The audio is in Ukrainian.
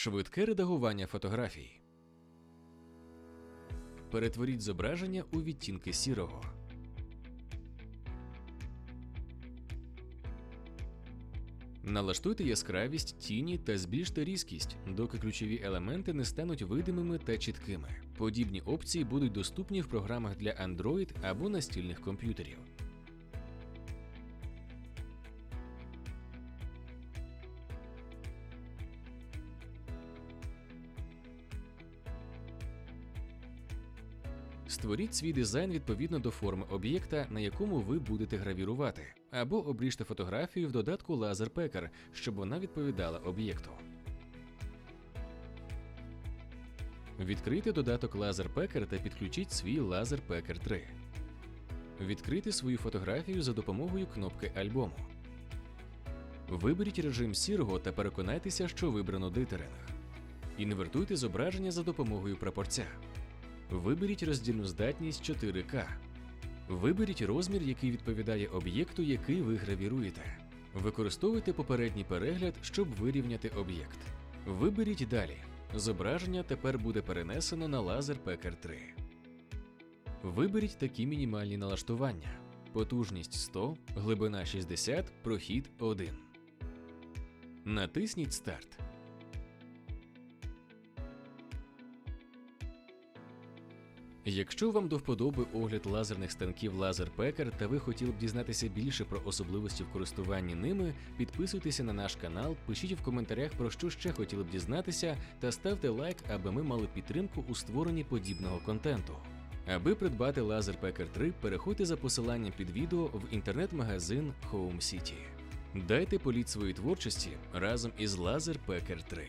Швидке редагування фотографій. Перетворіть зображення у відтінки сірого. Налаштуйте яскравість, тіні та збільште різкість, доки ключові елементи не стануть видимими та чіткими. Подібні опції будуть доступні в програмах для Android або настільних комп'ютерів. Створіть свій дизайн відповідно до форми об'єкта, на якому ви будете гравірувати, або обріжте фотографію в додатку Laser Packer, щоб вона відповідала об'єкту. Відкрийте додаток Laser Packer та підключіть свій Laser Packer 3. Відкрийте свою фотографію за допомогою кнопки Альбому. Виберіть режим сірого та переконайтеся, що вибрано дитеринг. Інвертуйте зображення за допомогою прапорця. Виберіть роздільну здатність 4К. Виберіть розмір, який відповідає об'єкту, який ви гравіруєте. Використовуйте попередній перегляд, щоб вирівняти об'єкт. Виберіть далі. Зображення тепер буде перенесено на Laser Packer 3. Виберіть такі мінімальні налаштування: потужність 100, глибина 60, прохід 1. Натисніть Старт. Якщо вам до вподоби огляд лазерних станків LaserPacker та ви хотіли б дізнатися більше про особливості в користуванні ними, підписуйтеся на наш канал, пишіть в коментарях про що ще хотіли б дізнатися, та ставте лайк, аби ми мали підтримку у створенні подібного контенту. Аби придбати Laser Packer 3, переходьте за посиланням під відео в інтернет-магазин Home City. Дайте політ своїй творчості разом із LaserPacker 3.